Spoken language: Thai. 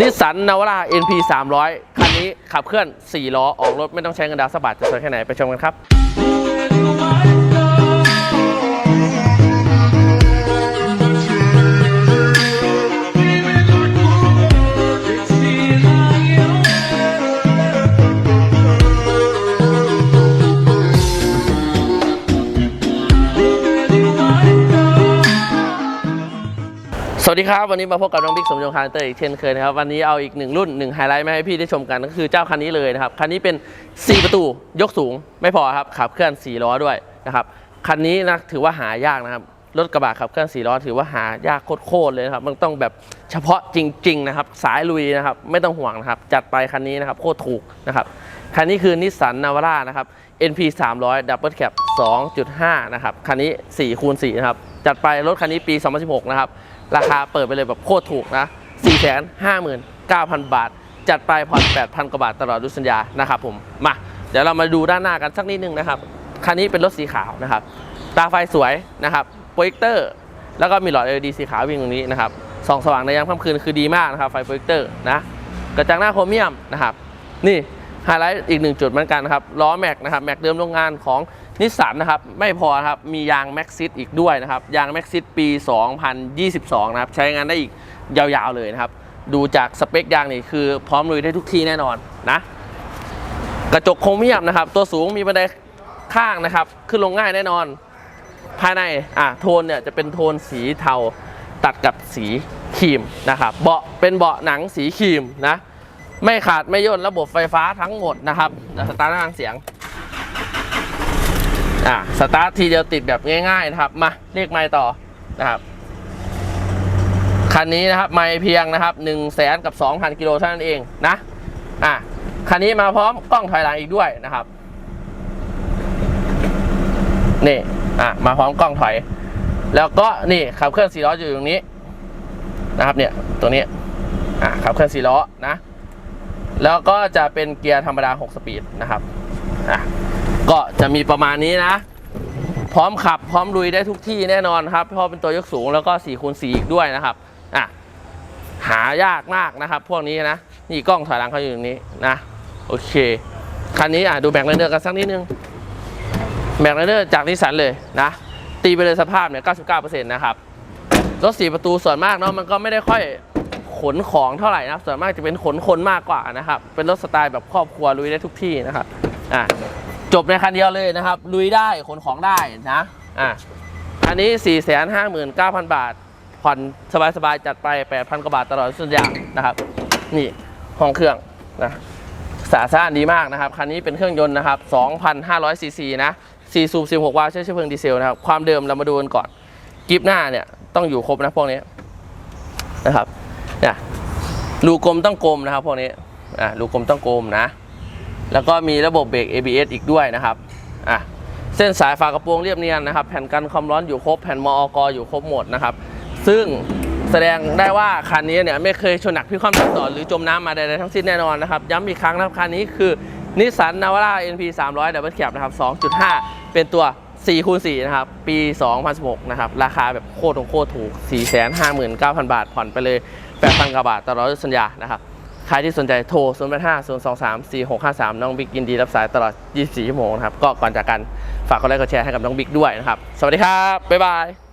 นิสสันนาวาร่า NP 300 คันนี้ขับเคลื่อน 4 ล้อ ออกรถไม่ต้องใช้เงินดาวสบัดจะสวยแค่ไหน ไปชมกันครับ วัสดีครับ วันนี้มาพบกับน้องบิ๊กสมยงคาร์เตอร์อีกเช่นเคยนะครับ วันนี้เอาอีกหนึ่งรุ่นหนึ่งไฮไลท์มาให้พี่ได้ชมกันก็คือเจ้าคันนี้เลยนะครับ คันนี้เป็น 4 ประตูยกสูงไม่พอครับ ขับเคลื่อน 4 ล้อด้วยนะครับ คันนี้นะถือว่าหายากนะครับ รถกระบะขับเคลื่อน 4 ล้อถือว่าหายากโคตรเลยนะครับ มันต้องแบบเฉพาะจริง ๆ นะครับ สายลุยนะครับ ไม่ต้องห่วงนะครับ จัดไปคันนี้นะครับโคตรถูกนะครับ คันนี้คือนิสสันนาวาร่านะครับ NP 300 Double Cab 2.5 นะครับ คันนี้4คูณ4นะครับ จัดไปรถคันนี้ปี 2016 นะครับ ราคาเปิดไปเลยแบบโคตรถูกนะ 459,000 บาท จัดไปผ่อน8,000 กว่าบาทตลอดรุสัญญานะครับผม มา เดี๋ยวเรามาดูด้านหน้ากันสักนิดนึงนะครับ คันนี้เป็นรถสีขาวนะครับ ตาไฟสวยนะครับ โปรเจคเตอร์ แล้วก็มีหลอด LED สีขาววิ่งตรงนี้นะครับ ส่องสว่างในยามค่ำคืนคือดีมากนะครับ ไฟโปรเจคเตอร์นะ กระจังหน้าโครเมียมนะครับ นี่ ไฮไลท์อีกหนึ่งจุดเหมือนกันครับล้อแม็กนะครับแม็กเดิมโรงงานของนิสสันนะครับไม่พอครับมียางแม็กซิสอีกด้วยนะครับยางแม็กซิสปี 2022 นะครับใช้งานได้อีกยาวๆเลยนะครับดูจากสเปคยางนี่คือพร้อมลุยได้ทุกที่แน่นอนนะกระจกโครเมียมนะครับ ตัวสูงมีบันไดข้างนะครับ ขึ้นลงง่ายแน่นอน ภายในอะโทนเนี่ยจะเป็นโทนสีเทาตัดกับสีครีมนะครับเบาะเป็นเบาะหนังสีครีมนะ ไม่ขาดไม่ย่นระบบไฟฟ้าทั้งหมดนะครับสตาร์ททางเสียงอะสตาร์ททีเดียวติดแบบง่ายๆนะครับ มาเรียกไมค์ต่อนะครับคันนี้นะครับไม่เพียงนะครับ1นึ่งแสนกับ 2,000 กิโลเท่านั้นเองนะอะคันนี้มาพร้อมกล้องถอยหลังอีกด้วยนะครับนี่อะมาพร้อมกล้องถอย แล้วก็นี่ขับเคลื่อนสี่ล้ออยู่ตรงนี้นะครับเนี่ยตัวนี้อะขับเคลื่อนสี่ล้อนะ แล้วก็จะเป็นเกียร์ธรรมดา 6 สปีดนะครับอะก็จะมีประมาณนี้นะ พร้อมขับพร้อมลุยได้ทุกที่แน่นอนครับเพราะเป็นตัวยกสูงแล้วก็4คูณ4อีกด้วยนะครับอะหายากมากนะครับ พวกนี้นะ นี่กล้องถอยหลังเขาอยู่ตรงนี้นะโอเค คันนี้อะดูแบ่งเรนเดอร์กันสักนิดนึงแบ่งเรนเดอร์จากนิสสันเลยนะ ตีไปเลยสภาพเนี่ย 99%นะครับ รถสี่ประตูส่วนมากเนาะมันก็ไม่ได้ค่อย ขนของเท่าไหร่นะครับ ส่วนมากจะเป็นขนคนมากกว่านะครับ เป็นรถสไตล์แบบครอบครัวลุยได้ทุกที่นะครับอะจบในคันเดียวเลยนะครับ ลุยได้ขนของได้นะอะอันนี้ 4 5 9 0 0 0 บาท ผ่อนสบายๆ จัดไป 8,000 กว่าบาทตลอดส่วนยางนะครับ นี่ห้องเครื่องนะสาสานดีมากนะครับ คันนี้เป็นเครื่องยนต์นะครับ 2,500 ซีซีนะ4สูบ16 วาล์วใช้เชื้อเพลิงดีเซลนะครับ ความเดิมเรามาดูกันก่อน กิฟหน้าเนี่ย ต้องอยู่ครบนะพวกนี้นะครับ นี่ยรูกลมต้องกลมนะครับพวกนี้อะรูกลมต้องกลมนะ แล้วก็มีระบบเบรก ABS อีกด้วยนะครับอะเส้นสายฝากระโปรงเรียบเนียนนะครับ แผ่นกันความร้อนอยู่ครบ แผ่นมอกอยู่ครบหมดนะครับ ซึ่งแสดงได้ว่าคันนี้เนี่ยไม่เคยชนหนักพิความตัดต่อหรือจมน้ำมาใดๆทั้งสิ้นแน่นอนนะครับ ย้ำอีกครั้งนะครับคันนี้คือนิสสันนาวาร่า NP 300 Double Cab นะครับ 2.5 เป็นตัว 4คูณ4นะครับ ปี 2016 นะครับ ราคาแบบโคตรโคตรถูก 459,000 บาท ผ่อนไปเลย 8,000 กว่าบาทตลอดสัญญานะครับ ใครที่สนใจโทร 0 8 5 0 2 3 4 6 5 3 น้องบิ๊กยินดีรับสายตลอด 24 ชั่วโมงนะครับ ก็ก่อนจากกัน ฝากกดไลค์กดแชร์ให้กับน้องบิ๊กด้วยนะครับ สวัสดีครับ บ๊ายบาย